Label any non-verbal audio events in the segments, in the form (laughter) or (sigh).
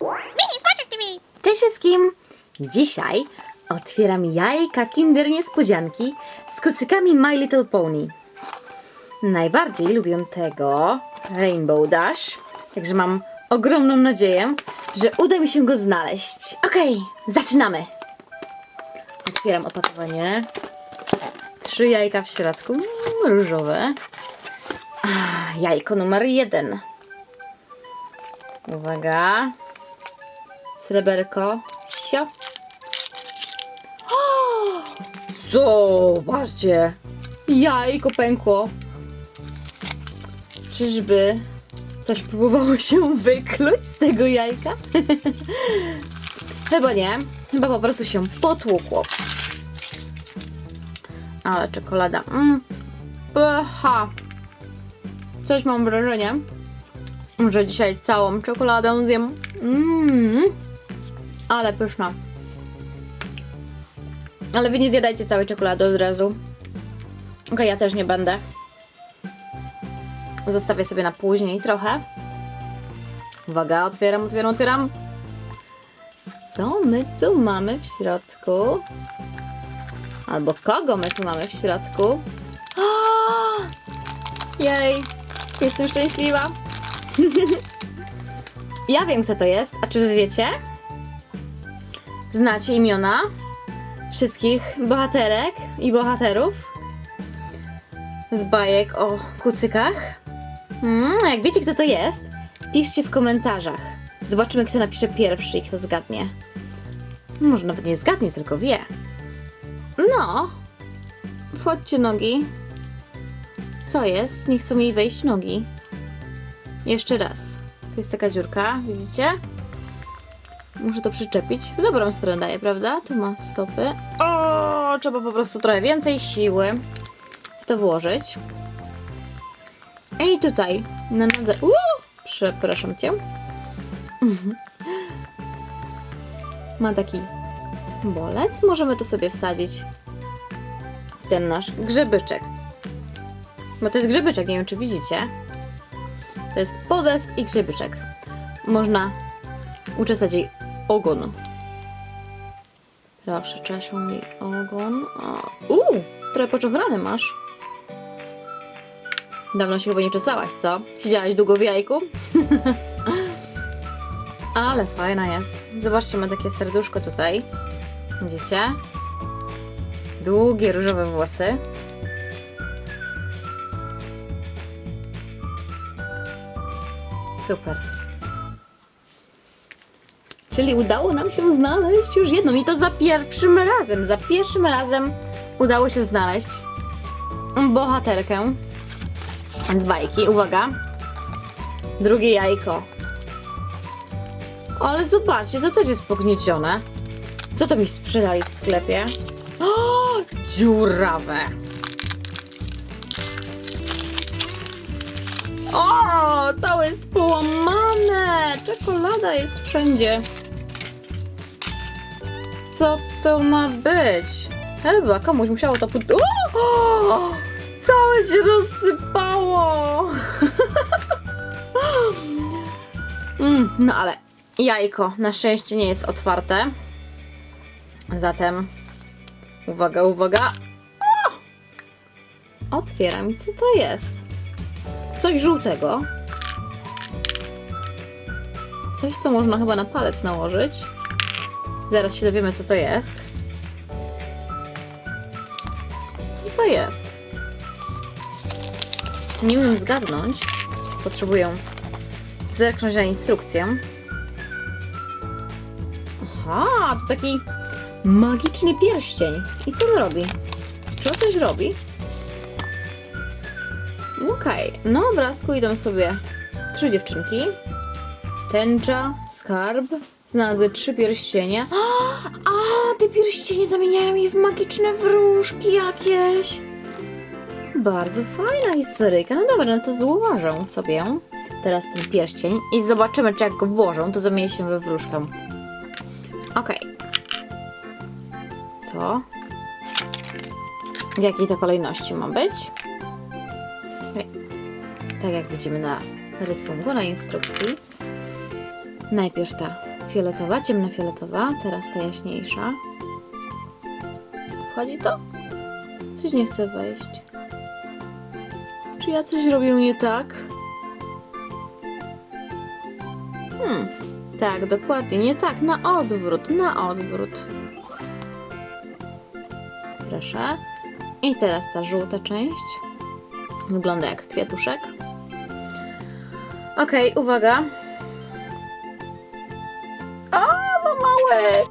Mini Smaczek TV! Cześć wszystkim! Dzisiaj otwieram jajka Kinder Niespodzianki z kucykami My Little Pony. Najbardziej lubię tego Rainbow Dash, także mam ogromną nadzieję, że uda mi się go znaleźć. Okej, zaczynamy! Otwieram opakowanie. Trzy jajka w środku, mm, różowe. A, jajko numer jeden. Uwaga. Sreberko. Sio. Zobaczcie. Jajko pękło. Czyżby coś próbowało się wykluć z tego jajka? (laughs) Chyba nie. Chyba po prostu się potłukło. Ale czekolada. Mm. Pycha. Coś mam wrażenie, że dzisiaj całą czekoladę zjem. Mmm. Ale pyszna. Ale wy nie zjadajcie całej czekolady od razu. Okej, ja też nie będę. Zostawię sobie na później trochę. Uwaga, otwieram, otwieram, otwieram. Co my tu mamy w środku? Albo kogo my tu mamy w środku? O! Jej, jestem szczęśliwa. (laughs) ja wiem, kto to jest. A czy wy wiecie? Znacie imiona wszystkich bohaterek i bohaterów z bajek o kucykach? Mm, a jak wiecie, kto to jest, piszcie w komentarzach. Zobaczymy, kto napisze pierwszy i kto zgadnie. Może nawet nie zgadnie, tylko wie. No, wchodźcie nogi. Co jest? Nie chcą mi wejść nogi. Jeszcze raz. Tu jest taka dziurka, widzicie? Muszę to przyczepić. W dobrą stronę daje, prawda? Tu ma stopy. O, trzeba po prostu trochę więcej siły w to włożyć. I tutaj na nodze. Uuu, przepraszam cię. (laughs) Ma taki bolec. Możemy to sobie wsadzić w ten nasz grzebyczek. Bo to jest grzebyczek, nie wiem czy widzicie. To jest podest i grzebyczek. Można uczesać jej ogon. Proszę, czeszę jej ogon. O, Uuu, trochę poczochrany masz. Dawno się chyba nie czesałaś, co? Siedziałaś długo w jajku? (laughs) Ale fajna jest. Zobaczcie, ma takie serduszko tutaj. Widzicie? Długie, różowe włosy. Super. Czyli udało nam się znaleźć już jedną i to za pierwszym razem. Za pierwszym razem udało się znaleźć bohaterkę z bajki. Uwaga. Drugie jajko. Ale zobaczcie, to też jest pogniecione. Co to mi sprzedali w sklepie? O, dziurawe. O, całe jest połamane. Czekolada jest wszędzie. Co to ma być? Chyba komuś musiało to pod... O! Całe się rozsypało. (laughs) mm, no ale jajko na szczęście nie jest otwarte. Zatem uwaga, uwaga. O! Otwieram i co to jest? Coś żółtego. Coś, co można chyba na palec nałożyć. Zaraz się dowiemy, co to jest. Co to jest? Nie umiem zgadnąć. Potrzebuję zerknąć na instrukcję. Aha, to taki magiczny pierścień. I co on robi? Czy on coś robi? Okej, na obrazku idą sobie trzy dziewczynki. Tęcza, skarb. Znalazły trzy pierścienie. (gasps) A, te pierścienie zamieniają je w magiczne wróżki jakieś. Bardzo fajna historyjka. No dobra, no to złożę sobie teraz ten pierścień i zobaczymy, czy jak go włożą, to zamieni się we wróżkę. Okej. To. W jakiej to kolejności ma być? Tak jak widzimy na rysunku, na instrukcji. Najpierw ta fioletowa, ciemnofioletowa, teraz ta jaśniejsza. Wchodzi to? Coś nie chce wejść. Czy ja coś robię nie tak? Hmm, tak, dokładnie, nie tak, na odwrót, na odwrót. Proszę. I teraz ta żółta część. Wygląda jak kwiatuszek. Okej, uwaga. Mały!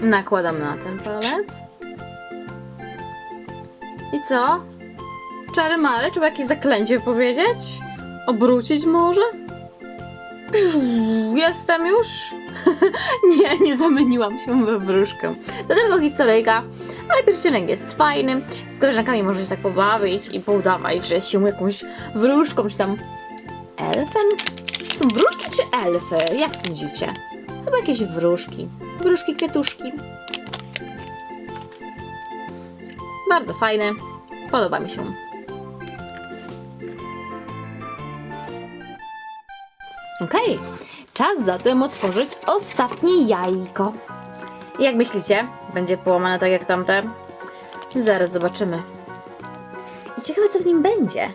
Nakładam na ten palec. I co? Czary mary? Trzeba jakieś zaklęcie powiedzieć? Obrócić może? Jestem już? (laughs) nie, nie zamieniłam się we wróżkę. To tylko historyjka, ale pierścionek jest fajny. Z koleżankami można się tak pobawić i poudawać, że się jakąś wróżką, czy tam elfem. Są wróżki czy elfy? Jak sądzicie? Chyba jakieś wróżki. Wróżki, kwiatuszki. Bardzo fajne. Podoba mi się. Okej, czas zatem otworzyć ostatnie jajko. Jak myślicie? Będzie połamane tak jak tamte? Zaraz zobaczymy. I ciekawe co w nim będzie.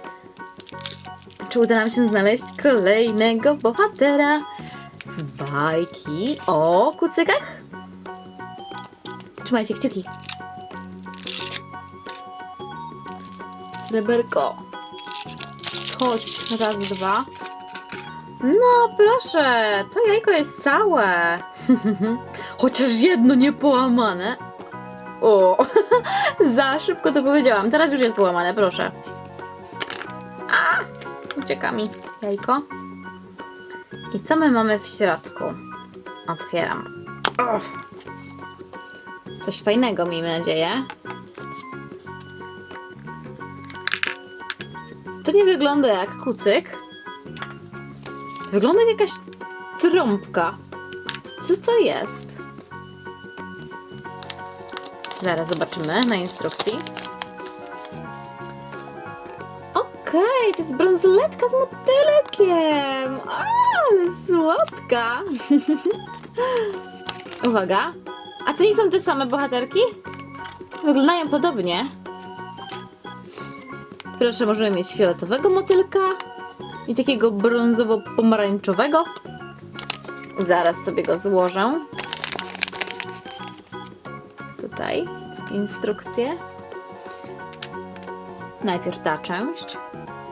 Czy uda nam się znaleźć kolejnego bohatera z bajki o kucykach? Trzymajcie kciuki. Sreberko. Chodź, raz, dwa. No proszę, to jajko jest całe. (laughs) Chociaż jedno nie połamane. O, (laughs) za szybko to powiedziałam. Teraz już jest połamane, proszę. Ucieka mi jajko. I co my mamy w środku? Otwieram. Coś fajnego, miejmy nadzieję. To nie wygląda jak kucyk. Wygląda jak jakaś trąbka. Co to jest? Zaraz zobaczymy na instrukcji. Okej, to jest brązoletka z motylkiem. A, ale słodka. (laughs) Uwaga. A to nie są te same bohaterki? Wyglądają podobnie. Proszę, możemy mieć fioletowego motylka i takiego brązowo-pomarańczowego. Zaraz sobie go złożę. Tutaj instrukcje. Najpierw ta część.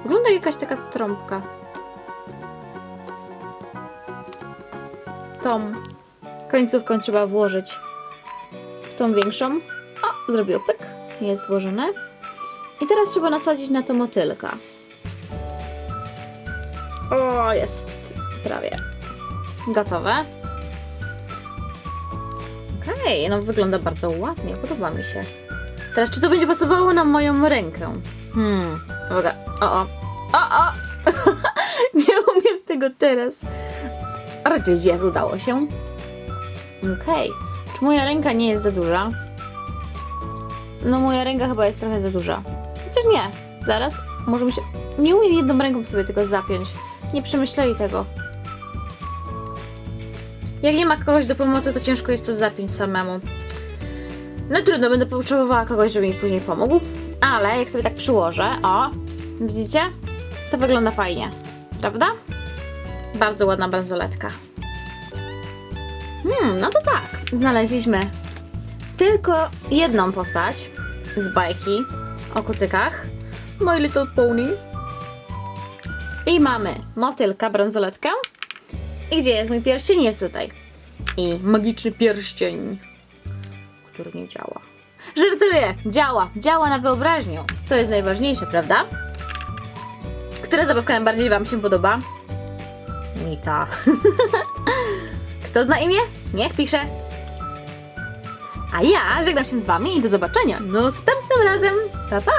Wygląda jak jakaś taka trąbka. Tą końcówką trzeba włożyć w tą większą. O, zrobił pyk. Jest włożone. I teraz trzeba nasadzić na to motylka. O, jest prawie gotowe. Okej, no wygląda bardzo ładnie, podoba mi się. Teraz, czy to będzie pasowało na moją rękę? Hmm, uwaga, o, o, o, o! (laughs) Nie umiem tego teraz. Raczej jest, udało się. Okej, czy moja ręka nie jest za duża? No, moja ręka chyba jest trochę za duża. Chociaż nie, zaraz, może mi się... Nie umiem jedną ręką sobie tego zapiąć. Nie przemyśleli tego. Jak nie ma kogoś do pomocy, to ciężko jest to zapiąć samemu. No trudno, będę potrzebowała kogoś, żeby mi później pomógł. Ale jak sobie tak przyłożę, o, widzicie? To wygląda fajnie, prawda? Bardzo ładna bransoletka. Hmm, no to tak. Znaleźliśmy tylko jedną postać z bajki o kucykach. My Little Pony. I mamy motylka, bransoletkę. I gdzie jest mój pierścień? Jest tutaj. I magiczny pierścień, który nie działa. Żartuję! Działa! Działa na wyobraźnię. To jest najważniejsze, prawda? Która zabawka najbardziej Wam się podoba? Mi ta. (laughs) Kto zna imię? Niech pisze. A ja żegnam się z Wami i do zobaczenia następnym razem. Pa, pa!